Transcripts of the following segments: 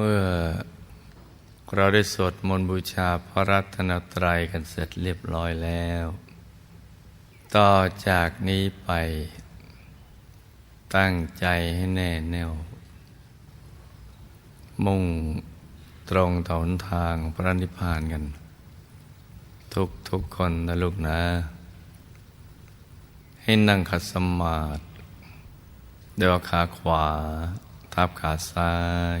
มื่อเราได้สวดมนต์บูชาพระรัตนตรัยกันเสร็จเรียบร้อยแล้ว ต่อจากนี้ไป ตั้งใจให้แน่แน่ว มุ่งตรงต่อหนทางพระนิพพานกัน ทุกทุกคนนะลูกนะ ให้นั่งขัดสมาธิเดี๋ยวขาขวา ทับขาซ้าย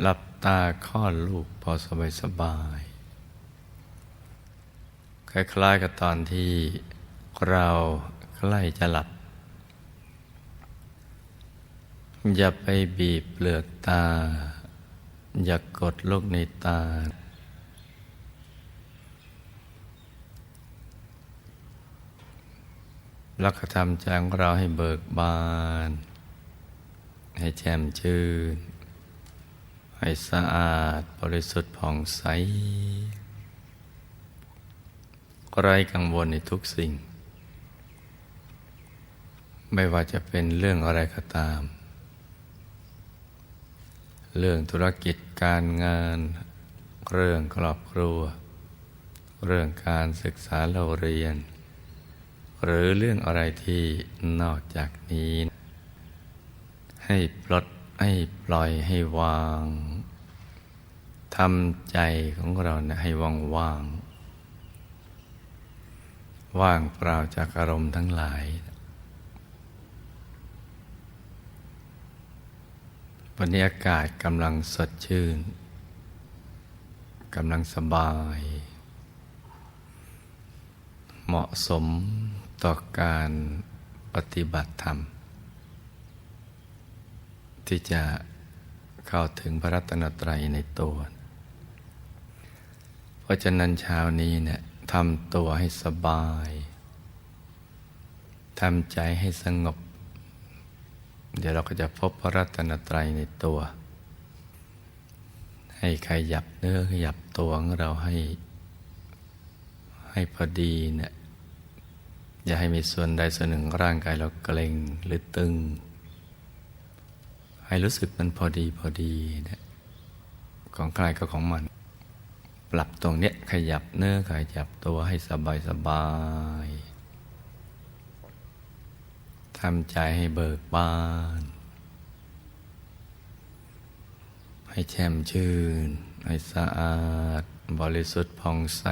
หลับตาคลอดลูกพอสบายสบาย คล้ายๆกับตอนที่เราใกล้จะหลับ อย่าไปบีบเปลือกตา อย่ากกดลูกในตาแล้วก็ทำใจของเราให้เบิกบาน ให้แจ่มชื่น ให้สะอาดบริสุทธิ์ผ่องใสไร้กังวลในทุกสิ่ง ไม่ว่าจะเป็นเรื่องอะไรก็ตาม เรื่องธุรกิจการงาน เรื่องครอบครัว เรื่องการศึกษาเราเรียน หรือเรื่องอะไรที่นอกจากนี้ ให้ปลด ให้ปล่อยให้วางทำใจของเราเนี่ยให้ว่างว่าง ว่างเปล่าจากอารมณ์ทั้งหลาย วันนี้อากาศกำลังสดชื่นกำลังสบาย เหมาะสมต่อการปฏิบัติธรรม ที่จะเข้าถึงพระรัตนตรัยในตัว เพราะฉะนั้นเช้านี้เนี่ยทำตัวให้สบายทำใจให้สงบ เดี๋ยวเราก็จะพบพระรัตนตรัยในตัว ให้ขยับเนื้อขยับตัวของเราให้ ให้พอดีเนี่ยอย่าให้มีส่วนใดส่วนหนึ่งร่างกายเราเกร็งหรือตึง ให้รู้สึกมันพอดีพอดีนี่ยของกายก็ของมัน ปรับตรงเนี้ยขยับเนื้อขยับตัวให้สบายสบายทำใจให้เบิกบาน ให้แช่มชื่น ให้สะอาด บริสุทธิ์ผ่องใส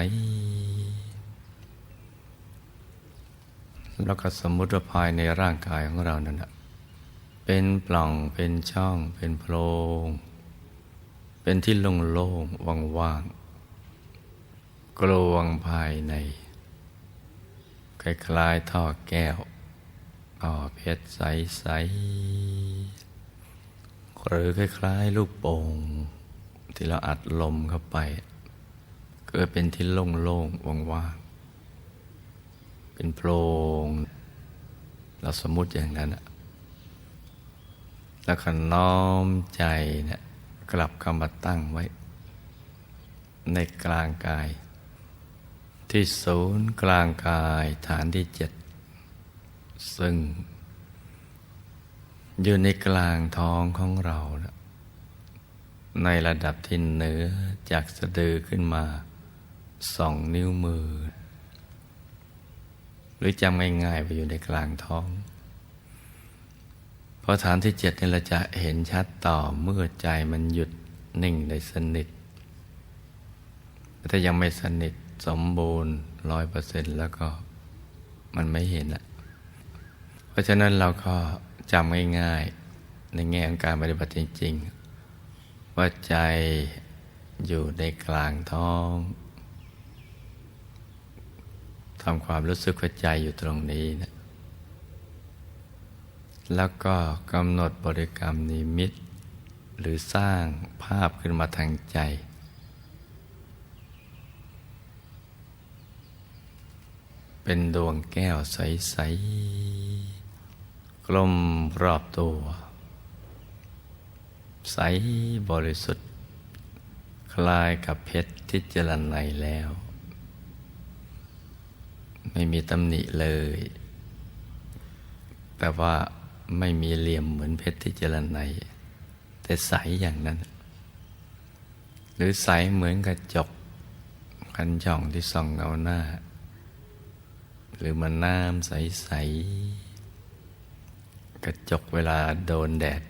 แล้วก็สมมุติว่าภายในร่างกายของเรานั่นนะ เป็นปล่องเป็นช่อง เป็นโพรง เป็นที่โล่งๆว่างๆกลวงภายใน คล้ายๆท่อแก้วต่อเพชรใสๆหรือคล้ายๆลูกโป่ง ที่เราอัดลมเข้าไป เกิดเป็นที่โล่งๆว่างๆเป็นโพรงเราสมมุติอย่างนั้น แล้วก็น้อมใจนี่ยกลับเข้ามาตั้งไว้ ในกลางกาย ที่ศูนย์กลางกายฐานที่เจ็ดซึ่ง อยู่ในกลางท้องของเรานะในระดับที่เหนือจากสะดือขึ้นมาสองนิ้วมือ หรือจำง่ายๆไปอยู่ในกลางท้อง อฐานที่เจ็ดนี่เราจะเห็นชัดต่อเมื่อใจมันหยุดนิ่งได้สนิทถ้ายังไม่สนิทสมบูรณ์ร้อยเปอร์เซ็นต์แล้วก็มันไม่เห็นละเพราะฉะนั้นเราก็จำง่ายๆ ในแง่ของการปฏิบัติจริง ๆ ว่าใจอยู่ในกลางท้องทำความรู้สึกว่าใจอยู่ตรงนี้นะ แล้วก็กำหนดบริกรรมนิมิต หรือสร้างภาพขึ้นมาทางใจ เป็นดวงแก้วใส ๆ กลมรอบตัว ใสบริสุทธิ์ คลายกับเพชรที่เจริญในแล้ว ไม่มีตำหนิเลย แต่ว่า ไม่มีเหลี่ยมเหมือนเพชรที่เจริญใน แต่ใสอย่างนั้น หรือใสเหมือนกระจกกันจ่องที่ส่องเงาหน้า หรือมันน้ำใส ๆ กระจกเวลาโดนแดด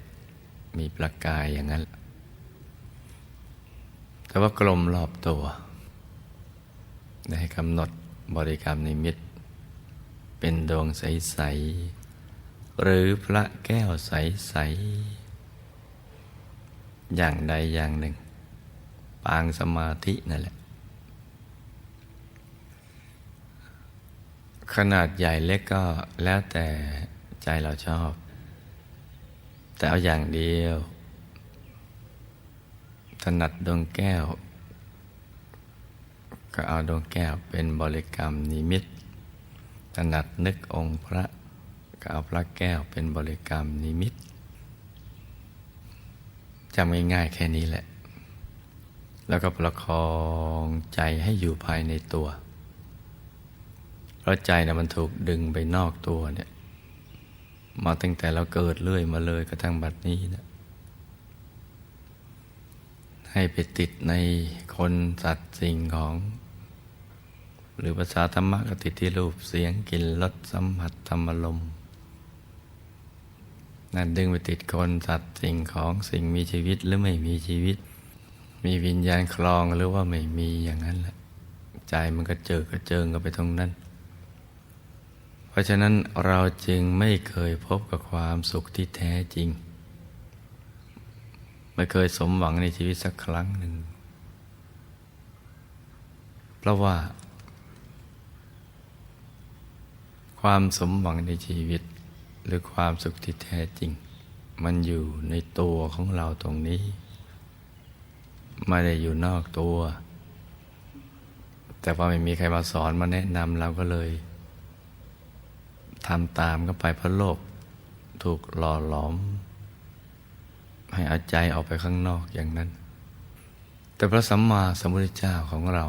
มีประกายอย่างนั้น แต่ว่ากลมรอบตัวได้กำหนดบริกรรมนิมิต เป็นดวงใส ๆ หรือพระแก้วใส ๆ อย่างใดอย่างหนึ่ง ปางสมาธินั่นแหละ ขนาดใหญ่เล็กก็แล้วแต่ใจเราชอบ แต่เอาอย่างเดียวถนัดดวงแก้ว ก็เอาดวงแก้วเป็นบริกรรมนิมิตถนัดนึกองค์พระ ก็เอาพระแก้วเป็นบริกรรมนิมิตจำง่ายๆแค่นี้แหละ แล้วก็ประคองใจให้อยู่ภายในตัว เพราะใจนะมันถูกดึงไปนอกตัวเนี่ย มาตั้งแต่เราเกิดเรื่อยมาเลยกระทั่งบัดนี้นะให้ไปติดในคนสัตว์สิ่งของ หรือภาษาธรรมะก็ติดที่รูปเสียงกลิ่นรสสัมผัสธรรมลมณ์ นั่นดึงไปติดคนสัตว์สิ่งของสิ่งมีชีวิตหรือไม่มีชีวิต มีวิญญาณคลองหรือว่าไม่มีอย่างนั้นแหละใจมันก็เจอกระเจิงกันไปตรงนั้น เพราะฉะนั้นเราจึงไม่เคยพบกับความสุขที่แท้จริง ไม่เคยสมหวังในชีวิตสักครั้งหนึ่ง เพราะว่า ความสมหวังในชีวิต รือความสุขที่แท้จริง มันอยู่ในตัวของเราตรงนี้ ไม่ได้อยู่นอกตัว แต่ว่าไม่มีใครมาสอนมาแนะนำเราก็เลยทำตามก็ไปเพราะโลกถูกหล่อหลอม ให้เอาใจออกไปข้างนอกอย่างนั้น แต่พระสัมมาสัมพุทธเจ้าของเรา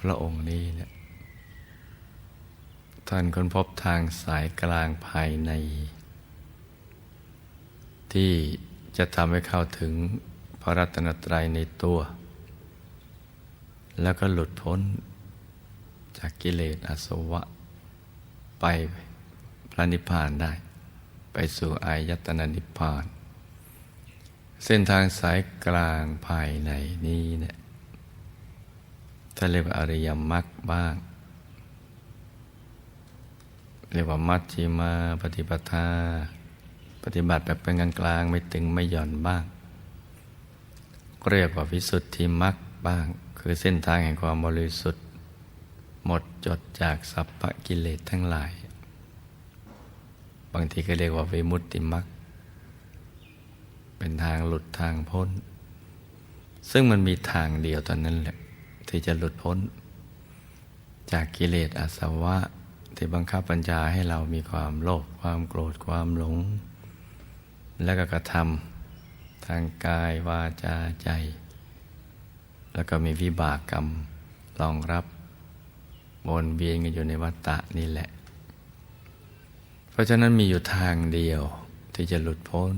พระองค์นี้เนี่ย ท่านค้นพบทางสายกลางภายใน ที่จะทำให้เข้าถึงพระรัตนตรัยในตัว แล้วก็หลุดพ้นจากกิเลสอาสวะ ไปพระนิพพานได้ ไปสู่อายตนะนิพพาน เส้นทางสายกลางภายในนี้เนี่ยถ้าเรียกว่าอริยมรรคบ้าง เรียกว่ามัชฌิมาปฏิปทา ปฏิบัติแบบเป็นกลางกลางไม่ตึงไม่หย่อนบ้าง เรียกว่าวิสุทธิมรรคบ้าง คือเส้นทางแห่งความบริสุทธิ์ หมดจดจากสัพพกิเลสทั้งหลาย บางทีก็เรียกว่าวิมุตติมรรคเป็นทางหลุดทางพ้น ซึ่งมันมีทางเดียวตอนนั้นแหละ ที่จะหลุดพ้น จากกิเลสอาสวะ ที่บังคับปัญญาให้เรามีความโลภความโกรธความหลง และก็กระทำทางกายวาจาใจ แล้วก็มีวิบากกรรมรองรับวนเวียนกันอยู่ในวัฏฏะนี่แหละ เพราะฉะนั้นมีอยู่ทางเดียวที่จะหลุดพ้น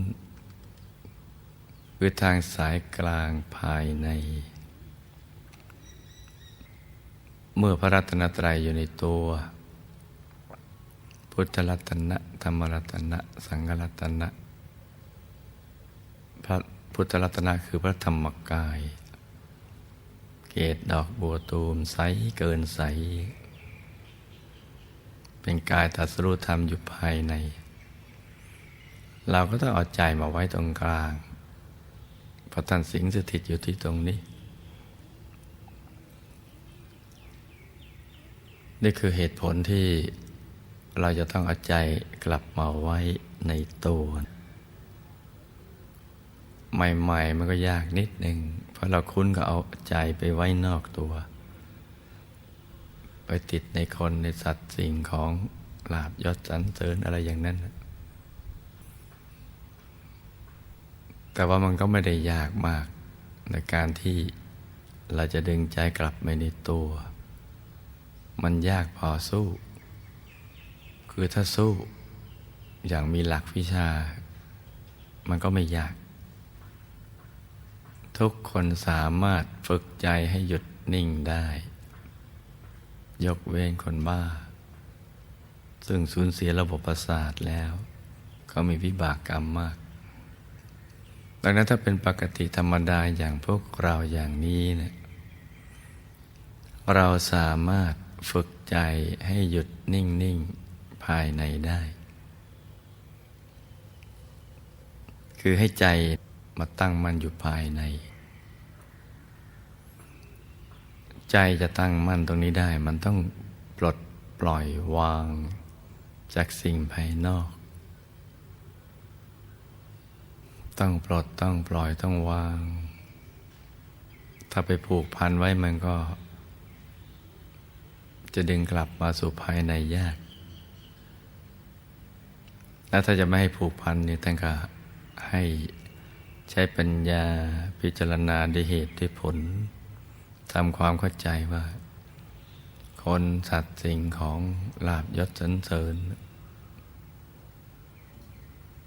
คือทางสายกลางภายใน เมื่อพระรัตนตรัยอยู่ในตัว พุทธรัตนะธรรมรัตนะ สังฆรัตนะพระพุทธรัตนะคือพระธรรมกาย เกตดอกบัวตูมใสเกินใส เป็นกายตัสรู้ธรรมอยู่ภายใน เราก็ต้องเอาใจมาไว้ตรงกลางเพราะท่านสิงสถิตอยู่ที่ตรงนี้ นี่คือเหตุผลที่ เราจะต้องเอาใจกลับมาไว้ในตัว ใหม่ๆมันก็ยากนิดหนึ่ง เพราะเราคุ้นก็เอาใจไปไว้นอกตัว ไปติดในคนในสัตว์สิ่งของลาบยศสรรเสริญอะไรอย่างนั้น แต่ว่ามันก็ไม่ได้ยากมากในการที่เราจะดึงใจกลับไปในตัว มันยากพอสู้ คือถ้าสู้อย่างมีหลักวิชา มันก็ไม่ยาก ทุกคนสามารถฝึกใจให้หยุดนิ่งได้ ยกเว้นคนบ้า ซึ่งสูญเสียระบบประสาทแล้ว เขามีวิบากกรรมมาก ดังนั้นถ้าเป็นปกติธรรมดาอย่างพวกเราอย่างนี้เนะี่ยเราสามารถฝึกใจให้หยุดนิ่ง ๆ ภายในได้ คือให้ใจมาตั้งมั่นอยู่ภายใน ใจจะตั้งมั่นตรงนี้ได้ มันต้องปลดปล่อยวาง จากสิ่งภายนอก ต้องปลดต้องปล่อยต้องวาง ถ้าไปผูกพันไว้มันก็จะดึงกลับมาสู่ภายในยาก แล้วถ้าจะไม่ให้ผูกพันนี่ท่านก็ให้ใช้ปัญญาพิจารณาด้วยเหตุด้วยผลทำความเข้าใจว่า คนสัตว์สิ่งของลาบยศสันเสริญ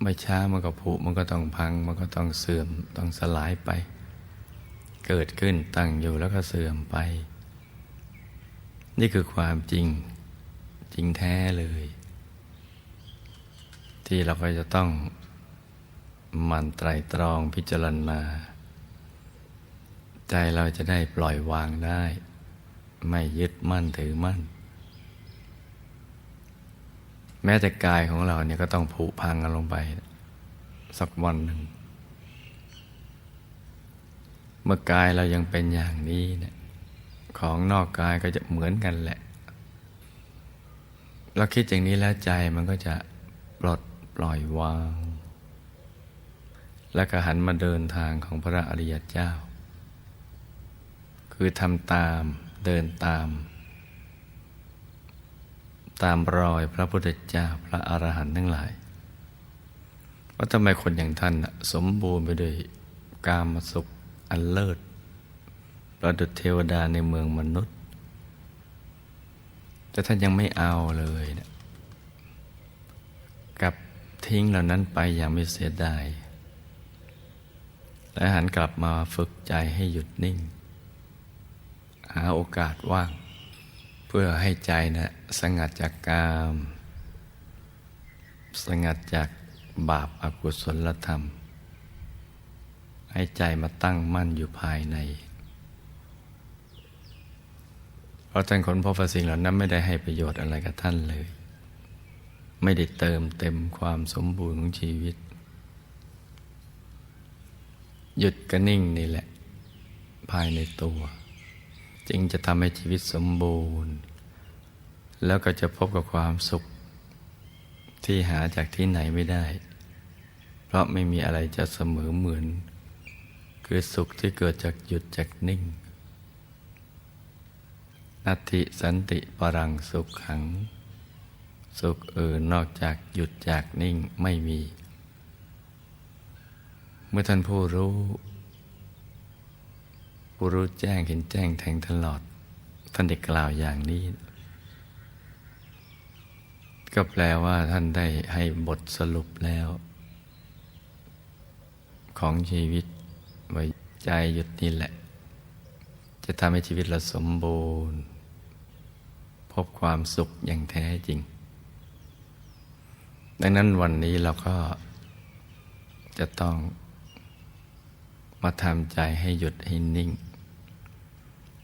ไม่ช้ามันก็ผุมันก็ต้องพัง มันก็ต้องเสื่อมต้องสลายไป เกิดขึ้นตั้งอยู่แล้วก็เสื่อมไป นี่คือความจริงจริงแท้เลย ที่เราก็จะต้องมันไตรตรองพิจารณา ใจเราจะได้ปล่อยวางได้ ไม่ยึดมั่นถือมั่น แม้แต่กายของเราเนี่ยก็ต้องผุพังกันลงไป สักวันหนึ่ง เมื่อกายเรายังเป็นอย่างนี้เนี่ยของนอกกายก็จะเหมือนกันแหละ เราคิดอย่างนี้แล้วใจมันก็จะปลด ปล่อยวาง แล้วก็หันมาเดินทางของพระอริยเจ้า คือทำตามเดินตาม ตามรอยพระพุทธเจ้าพระอรหันต์ทั้งหลาย ว่าทำไมคนอย่างท่านสมบูรณ์ไปด้วยกามสุขอันเลิศประดุจเทวดาในเมืองมนุษย์ แต่ท่านยังไม่เอาเลยนะกับ ทิ้งเหล่านั้นไปอย่างไม่เสียดาย และหันกลับมาฝึกใจให้หยุดนิ่ง หาโอกาสว่าง เพื่อให้ใจนะ สงัดจากกาม สงัดจากบาปอากุศลธรรม ให้ใจมาตั้งมั่นอยู่ภายในเพราะท่านคนพบว่าสิ่งเหล่านั้นไม่ได้ให้ประโยชน์อะไรกับท่านเลย ไม่ได้เติมเต็มความสมบูรณ์ของชีวิต หยุดกระนิ่งนี่แหละ ภายในตัว จึงจะทำให้ชีวิตสมบูรณ์ แล้วก็จะพบกับความสุข ที่หาจากที่ไหนไม่ได้ เพราะไม่มีอะไรจะเสมอเหมือน คือสุขที่เกิดจากหยุดจากนิ่งนัตติสันติปรังสุขขัง สุขอื่นนอกจากหยุดจากนิ่งไม่มี เมื่อท่านผู้รู้ผู้รู้แจ้งเห็นแจ้งแทงตลอด ท่านได้กล่าวอย่างนี้ ก็แปลว่าท่านได้ให้บทสรุปแล้ว ของชีวิตไว้ใจหยุดนี่แหละ จะทำให้ชีวิตเราสมบูรณ์ พบความสุขอย่างแท้จริง ดังนั้นวันนี้เราก็จะต้องมาทำใจให้หยุดให้นิ่ง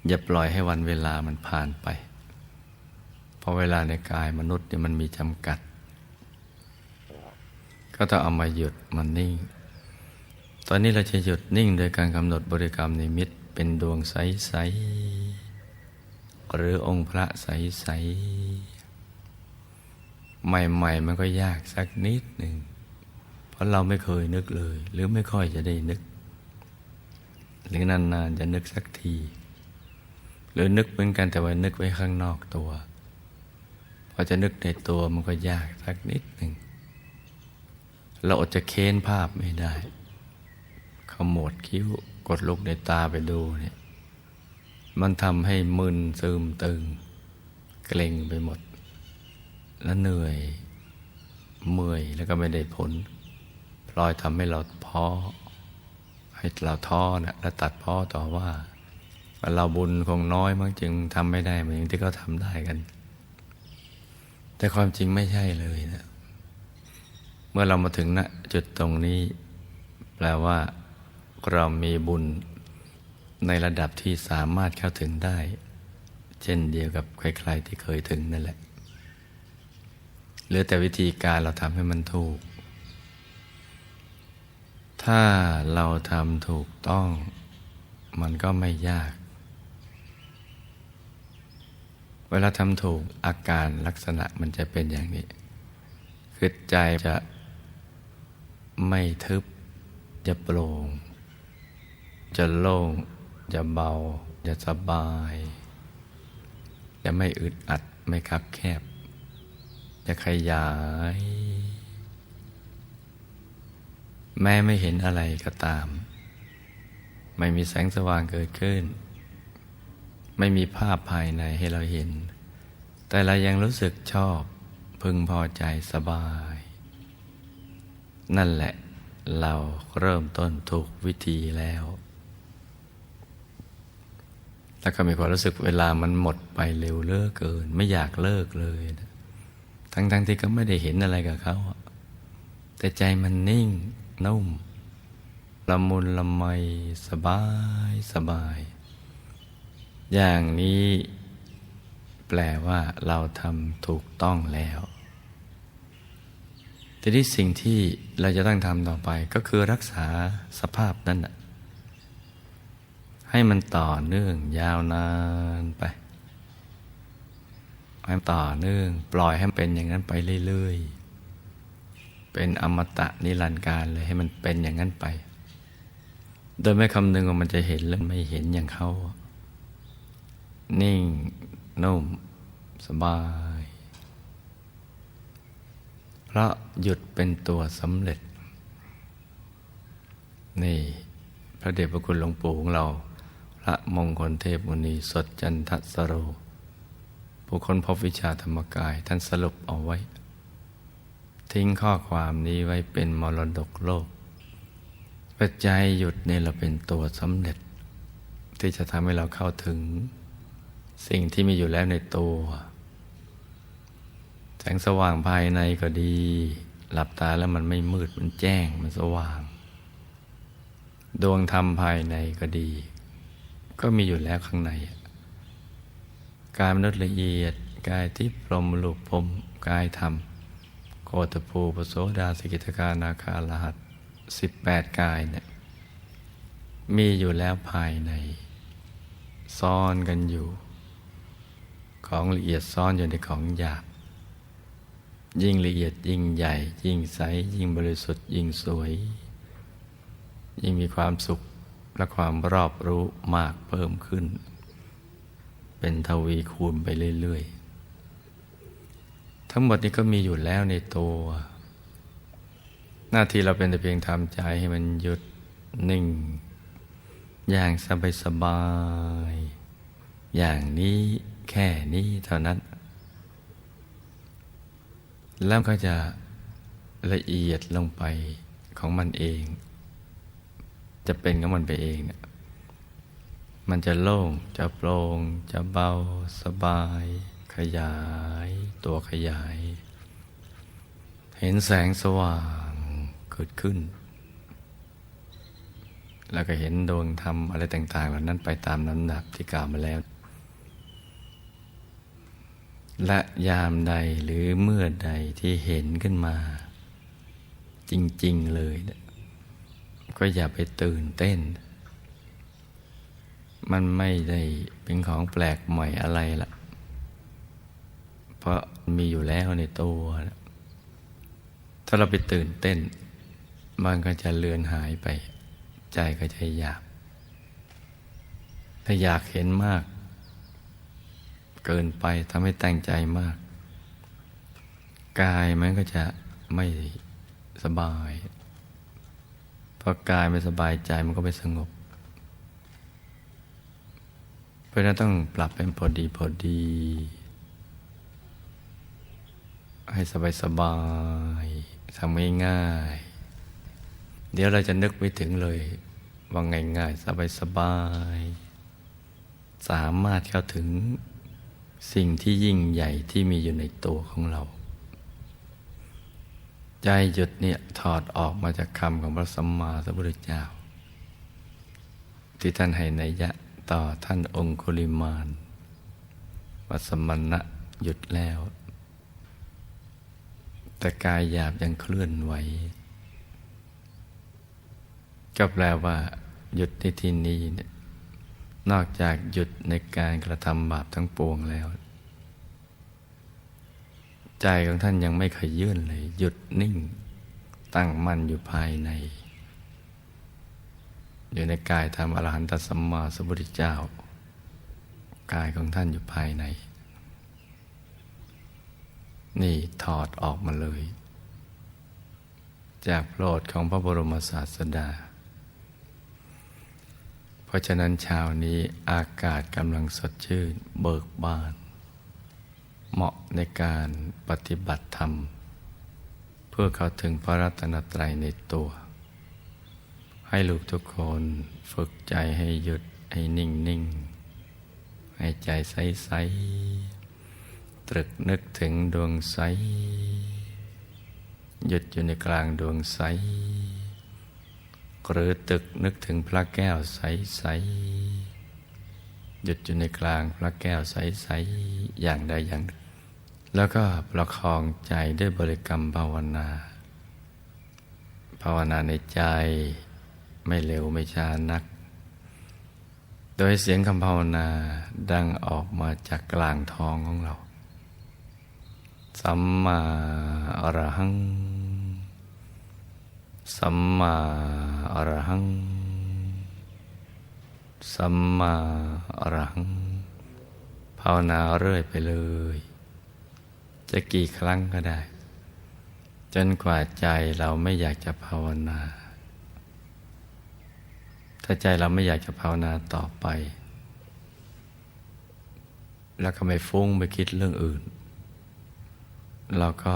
อย่าปล่อยให้วันเวลามันผ่านไป เพราะเวลาในกายมนุษย์เนี่ยมันมีจำกัด ก็ต้องเอามาหยุดมันนิ่ง ตอนนี้เราจะหยุดนิ่งโดยการกำหนดบริกรรมในมิตรเป็นดวงใส ๆ หรือองค์พระใส ๆ ใหม่ ๆ มันก็ยากสักนิดหนึ่ง เพราะเราไม่เคยนึกเลย หรือไม่ค่อยจะได้นึก หรือนานๆจะนึกสักที หรือนึกเหมือนกันแต่ว่านึกไว้ข้างนอกตัว พอจะนึกในตัวมันก็ยากสักนิดหนึ่ง เราอดจะเค้นภาพไม่ได้ขมวดคิ้วกดลูกในตาไปดูเนี่ย มันทำให้มึนซึมตึง เกร็งไปหมด แล้วเหนื่อย เมื่อยแล้วก็ไม่ได้ผล พลอยทำให้เราพ้อให้เราท้อนะแล้วตัดพ้อต่อว่า เราบุญคงน้อยมั้งจึงทำไม่ได้เหมือนที่เขาทำได้กัน แต่ความจริงไม่ใช่เลยนะเมื่อเรามาถึงณจุดตรงนี้ แปลว่า เรามีบุญในระดับที่สามารถเข้าถึงได้ เช่นเดียวกับใครๆที่เคยถึงนั่นแหละ ลือแต่วิธีการเราทำให้มันถูก ถ้าเราทำถูกต้อง มันก็ไม่ยาก เวลาทำถูกอาการลักษณะมันจะเป็นอย่างนี้ คือใจจะไม่ทึบ จะโปร่ง จะโล่ง จะเบา จะสบาย จะไม่อึดอัด ไม่คับแคบ จะขยาย แม้ไม่เห็นอะไรก็ตาม ไม่มีแสงสว่างเกิดขึ้น ไม่มีภาพภายในให้เราเห็น แต่เรายังรู้สึกชอบพึงพอใจสบาย นั่นแหละเราเริ่มต้นถูกวิธีแล้ว แล้วก็มีความรู้สึกเวลามันหมดไปเร็วเลิกเกิน ไม่อยากเลิกเลยนะ ทั้งๆทที่ก็ไม่ได้เห็นอะไรกับเขาแต่ใจมันนิ่งนุ่มละมุนละไมสบายสบาย อย่างนี้แปลว่าเราทำถูกต้องแล้วทีนี้สิ่งที่เราจะต้องทำต่อไปก็คือรักษาสภาพนั้นนะให้มันต่อเนื่องยาวนานไป ให้ต่อเนื่อง ปล่อยให้มันเป็นอย่างนั้นไปเรื่อยๆ เป็นอมตะนิรันดร์การเลยให้มันเป็นอย่างนั้นไป โดยไม่คำนึงว่ามันจะเห็นหรือไม่เห็นอย่างเขา นิ่ง นุ่ม สบาย เพราะหยุดเป็นตัวสำเร็จ นี่ พระเดชพระคุณหลวงปู่ของเรา พระมงคลเทพมุนีสดจันทสโร ผู้คนพบวิชาธรรมกายท่านสรุปเอาไว้ ทิ้งข้อความนี้ไว้เป็นมรดกโลก ปัจจัยหยุดนี่เราเป็นตัวสำเร็จ ที่จะทำให้เราเข้าถึง สิ่งที่มีอยู่แล้วในตัว แสงสว่างภายในก็ดี หลับตาแล้วมันไม่มืดมันแจ้งมันสว่าง ดวงธรรมภายในก็ดี ก็มีอยู่แล้วข้างใน กายมนุษย์ละเอียด กายที่พรมลูกพรมกายธรรม โคตภูปโสดาสกิทการนาคาลหัสสิบแปดกายเนี่ยมีอยู่แล้วภายใน ซ่อนกันอยู่ ของละเอียดซ่อนอยู่ในของหยาบ ยิ่งละเอียดยิ่งใหญ่ ยิ่งใส ยิ่งบริสุทธิ์ ยิ่งสวย ยิ่งมีความสุขและความรอบรู้มากเพิ่มขึ้น เป็นทวีคูณไปเรื่อยๆ ทั้งหมดนี้ก็มีอยู่แล้วในตัว หน้าที่เราเป็นแต่เพียงทำใจให้มันหยุดนิ่ง อย่างสบายสบายๆอย่างนี้แค่นี้เท่านั้น แล้วก็จะละเอียดลงไปของมันเอง จะเป็นของมันไปเองเนี่ย มันจะโล่ง จะโปร่ง จะเบาสบาย ขยาย ตัวขยาย เห็นแสงสว่างเกิดขึ้น แล้วก็เห็นดวงธรรมอะไรต่าง ๆ เหล่านั้นไปตามน้ำหนักที่กล่าวมาแล้ว และยามใดหรือเมื่อใดที่เห็นขึ้นมา จริง ๆ เลยเนี่ยก็อย่าไปตื่นเต้น มันไม่ได้เป็นของแปลกใหม่อะไรละเพราะมีอยู่แล้วในตัวถ้าเราไปตื่นเต้น มันก็จะเลือนหายไป ใจก็จะอยาก ถ้าอยากเห็นมาก เกินไปทำให้แตั้งใจมาก กายมันก็จะไม่สบายพราะกายไม่สบายใจมันก็ไม่สงบ เพราะนั้นต้องปรับเป็นพอดีพอดี ให้สบายสบายทำง่ายๆเดี๋ยวเราจะนึกไปถึงเลย ว่าง่ายๆ สบายสบาย สามารถเข้าถึงสิ่งที่ยิ่งใหญ่ที่มีอยู่ในตัวของเรา ใจหยุดเนี่ยถอดออกมาจากคำของพระสัมมาสัมพุทธเจ้า ที่ท่านให้นัยยะ ต่อท่านองคุลิมานวัสมณะหยุดแล้ว แต่กายหยาบยังเคลื่อนไหว ก็แปลว่า หยุดในที่นี้เนี่ยนอกจากหยุดในการกระทำบาปทั้งปวงแล้ว ใจของท่านยังไม่ขยื่นเลย หยุดนิ่ง ตั้งมั่นอยู่ภายใน อยู่ในกายธรรมอรหันตสัมมาสัมพุทธเจ้า กายของท่านอยู่ภายใน นี่ถอดออกมาเลย จากโปรดของพระบรมศาสดา เพราะฉะนั้นเช้านี้อากาศกำลังสดชื่นเบิกบาน เหมาะในการปฏิบัติธรรม เพื่อเข้าถึงพระรัตนตรัยในตัว ให้ลูกทุกคนฝึกใจให้หยุดให้นิ่งนิ่งให้ใจใสใสตรึกนึกถึงดวงใส หยุดอยู่ในกลางดวงใส หรือตึกนึกถึงพระแก้วใสใสหยุดอยู่ในกลางพระแก้วใสใสอย่างใดอย่างหนึ่งแล้วก็ประคองใจด้วยบริกรรมภาวนา ภาวนาในใจ ไม่เร็วไม่ช้านัก โดยเสียงคำภาวนาดังออกมาจากกลางท้องของเรา สัมมาอรหัง สัมมาอรหัง สัมมาอรหัง ภาวนาเรื่อยไปเลย จะกี่ครั้งก็ได้ จนกว่าใจเราไม่อยากจะภาวนา ถ้าใจเราไม่อยากจะภาวนาต่อไป แล้วก็ไม่ฟุ้งไปคิดเรื่องอื่น เราก็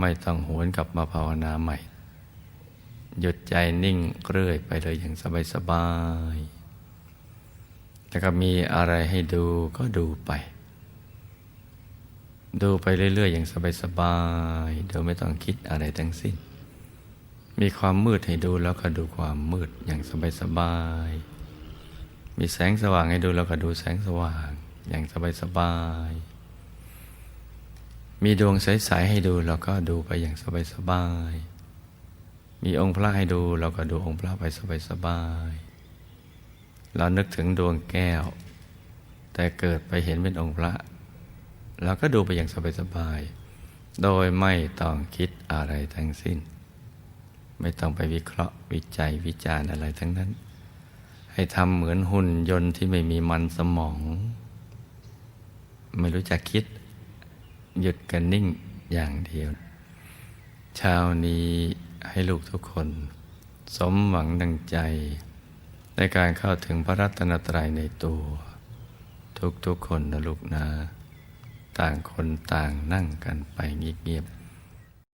ไม่ต้องหวนกลับมาภาวนาใหม่ หยุดใจนิ่งเรื่อยไปเลยอย่างสบายๆแต่ก็มีอะไรให้ดูก็ดูไป ดูไปเรื่อยๆอย่างสบายๆโดยไม่ต้องคิดอะไรทั้งสิ้น มีความมืดให้ดูแล้วก็ดูความมืดอย่างสบายๆมีแสงสว่างให้ดูแล้วก็ดูแสงสว่างอย่างสบายๆมีดวงใสๆให้ดูเราก็ดูไปอย่างสบายๆมีองค์พระให้ดูเราก็ดูองค์พระไปสบายๆเรานึกถึงดวงแก้ว แต่เกิดไปเห็นเป็นองค์พระเราก็ดูไปอย่างสบายๆโดยไม่ต้องคิดอะไรทั้งสิ้น ไม่ต้องไปวิเคราะห์วิจัยวิจารณ์อะไรทั้งนั้น ให้ทำเหมือนหุ่นยนต์ที่ไม่มีมันสมอง ไม่รู้จักคิด หยุดกันนิ่งอย่างเดียว เช้านี้ให้ลูกทุกคน สมหวังดังใจ ในการเข้าถึงพระรัตนตรัยในตัว ทุกๆคนนะลูกนะ ต่างคนต่างนั่งกันไปเงียบ